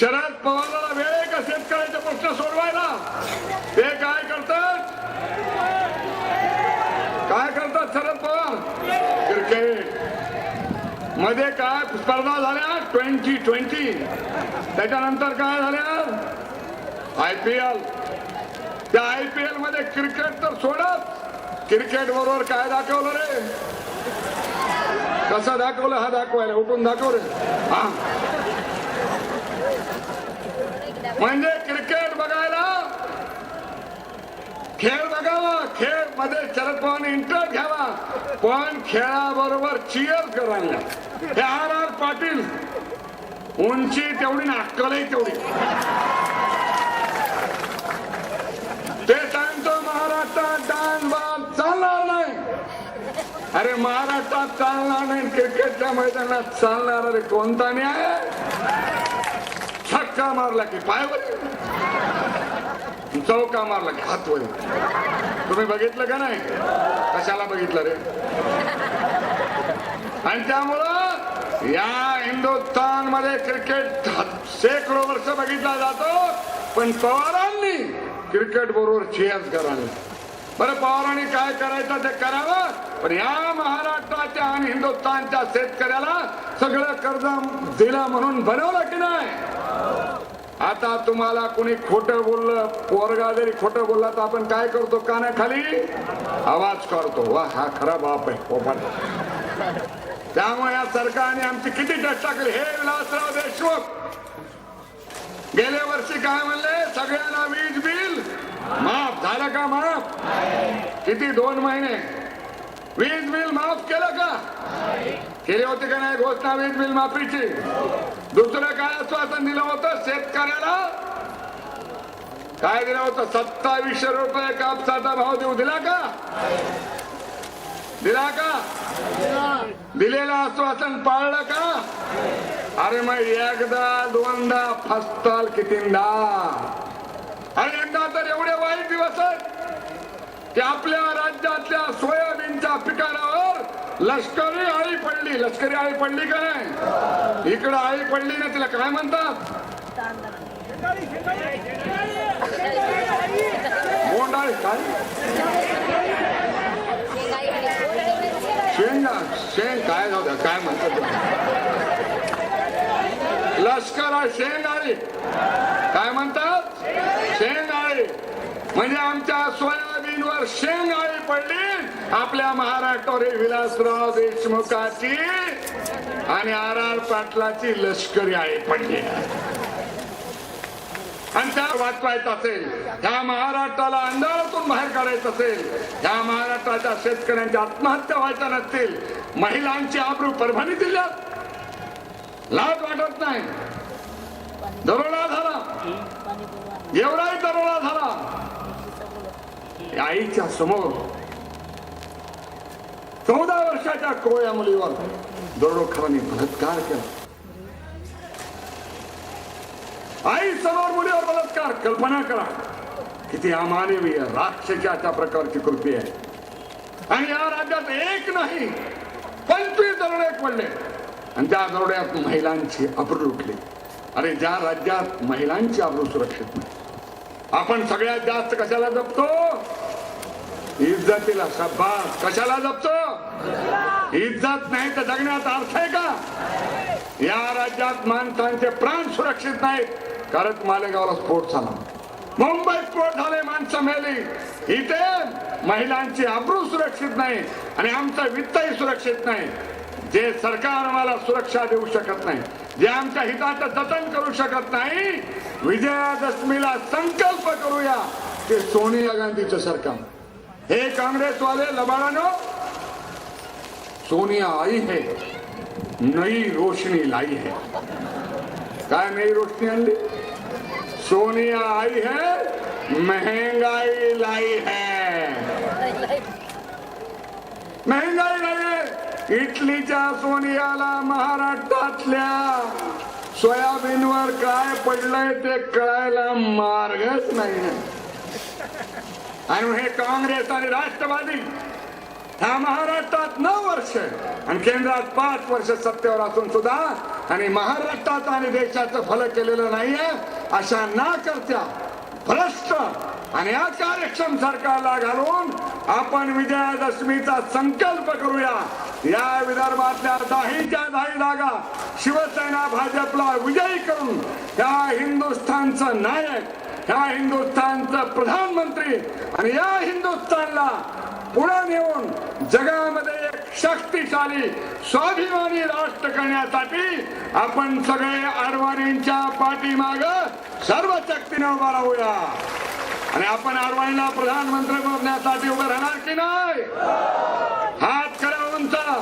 शरद पवारला वेळ आहे का शेतकऱ्याचे प्रश्न सोडवायला. ते काय करतात? काय करतात शरद पवार? क्रिकेट. मध्ये काय स्पर्धा झाल्या? Twenty twenty. त्याच्यानंतर काय झाल्या? I P L. त्या आय पी एलमध्ये क्रिकेट तर सोडत. क्रिकेट बरोबर काय दाखवलं रे? कसं दाखवलं? हा दाखवायला. उठून दाखव रे. हा. म्हणजे क्रिकेट बघायला खेळ बघावा खेळमध्ये शरद पवार इंटरेस्ट घ्यावा. पण खेळाबरोबर चिअर करायला. हे आर आर पाटील उंची तेवढी ना तेवढी. ते सांगतो महाराष्ट्रात डान बाल चालणार नाही. अरे महाराष्ट्रात चालणार नाही क्रिकेटच्या मैदानात चालणार अरे कोणता न्याय? आहे? मारला की पायवर चौका मारला की हात वर तुम्ही बघितलं का नाही? कशाला बघितलं रे? आणि त्यामुळं या हिंदुस्थानमध्ये क्रिकेट शेकडो वर्ष बघितला जातो पण पवारांनी क्रिकेट बरोबर चेअर्स करायला बरं पवारांनी काय करायचं ते करावं? पण या महाराष्ट्राच्या आणि हिंदुस्थानच्या शेतकऱ्याला सगळं कर्ज दिलं म्हणून बनवलं आता तुम्हाला कोणी खोट बोललं पोरगा जरी खोटं बोलला तर आपण काय करतो? कानाखाली आवाज करतो वा हा खरा बाप आहे पोपट. त्यामुळे या सरकारने आमची किती चर्चा केली? हे विलासराव देशमुख. गेल्या वर्षी काय म्हणले? सगळ्यांना वीज बिल. माफ झालं का माफ? किती दोन महिने? वीज बिल माफ केलं का? केली होती का नाही घोषणा वीज बिल माफीची? दुसरं काय आश्वासन दिलं होतं शेतकऱ्याला? काय दिलं होतं? सत्तावीसशे रुपये कापसाचा भाव देऊ दिला का? दिला का? दिलेलं आश्वासन पाळलं का? अरे मग एकदा दोनदा फसताल कितींदा? आणि एकदा तर एवढे वाईट दिवस आहेत की आपल्या राज्यातल्या सोयाबीनच्या पिकाला लष्करी आई पडली. लष्करी आई पडली का नाही? इकडं आई पडली ना तिला काय म्हणतात? बोंडाळी काय शेंगा शेंग काय नव्हतं काय म्हणतात? लष्कर लष्करा शेंग आळी काय म्हणतात? शेंग आळी म्हणजे आमच्या सोयाबीनवर शेंग आळी पडली. आपल्या महाराष्ट्रावर विलासराव देशमुखाची आणि आर आर पाटलाची लष्करी आळी पडली. अंतर वाचवायचं असेल ह्या महाराष्ट्राला अंधारातून बाहेर काढायचं असेल ह्या महाराष्ट्राच्या शेतकऱ्यांच्या आत्महत्या व्हायच्या नसतील महिलांची आबरू परभणी दिल्यात लाज वाटत नाही. दरोडा झाला. एवढाही दरोडा झाला. या आईच्या समोर चौदा वर्षाच्या कोळ्या मुलीवर दरोडोखरांनी बलात्कार केला आई समोर मुलीवर बलात्कार कल्पना करा किती अमानवीय राक्षसाच्या प्रकारची कृती आहे आणि या राज्यात एक नाही पंचवीस दरोडे पडले आणि त्या दरोड्यात महिलांची अब्रू लुटली अरे ज्या राज्यात महिलांची अब्रू सुरक्षित नाही आपण सगळ्यात जास्त कशाला जपतो इज्जतीला शब्बास. कशाला जपतो? इज्जत नाही तर जगण्यात अर्थ आहे का? या राज्यात माणसांचे प्राण सुरक्षित नाहीत. कारण मालेगावला स्फोट झाला. मुंबईत स्फोट झाले माणसं मेली. इथे महिलांची अब्रू सुरक्षित नाही आणि आमचं वित्तही सुरक्षित नाही. जे सरकार आम्हाला सुरक्षा देऊ शकत नाही जे आमच्या हिताचं जतन करू शकत नाही विजयादशमीला संकल्प करूया ते सोनिया गांधीचं सरकार. हे काँग्रेसवाले लबाडानो सोनिया आई है नई रोशनी लाई है. काय नई रोशनी आणली? सोनिया आई है महंगाई लाई है. महंगाई लाई है. इटलीच्या सोनियाला महाराष्ट्रातल्या सोयाबीनवर काय पडलंय ते कळायला मार्गच नाही. आणि हे काँग्रेस आणि राष्ट्रवादी ह्या महाराष्ट्रात नऊ वर्ष आणि केंद्रात पाच वर्ष सत्तेवर असून सुद्धा आणि महाराष्ट्रात आणि देशाचं फलक केलेलं नाहीये अशा ना करत्या भ्रष्ट आणि अकार्यक्षम सरकारला घालून आपण विजयादशमीचा संकल्प करूया. या विदर्भातल्या दाहीच्या दाही जागा शिवसेना भाजपला विजयी करून या हिंदुस्थानचं नायक ह्या हिंदुस्थानचं प्रधानमंत्री आणि या हिंदुस्थानला पुढे नेऊन जगामध्ये एक शक्तिशाली स्वाभिमानी राष्ट्र करण्यासाठी आपण सगळे अडवाणींच्या पाठीमाग सर्व शक्तीने उभा राहूया. आणि आपण अडवाणीला प्रधानमंत्री बनण्यासाठी उभं राहणार की नाही? हात करा उंचा.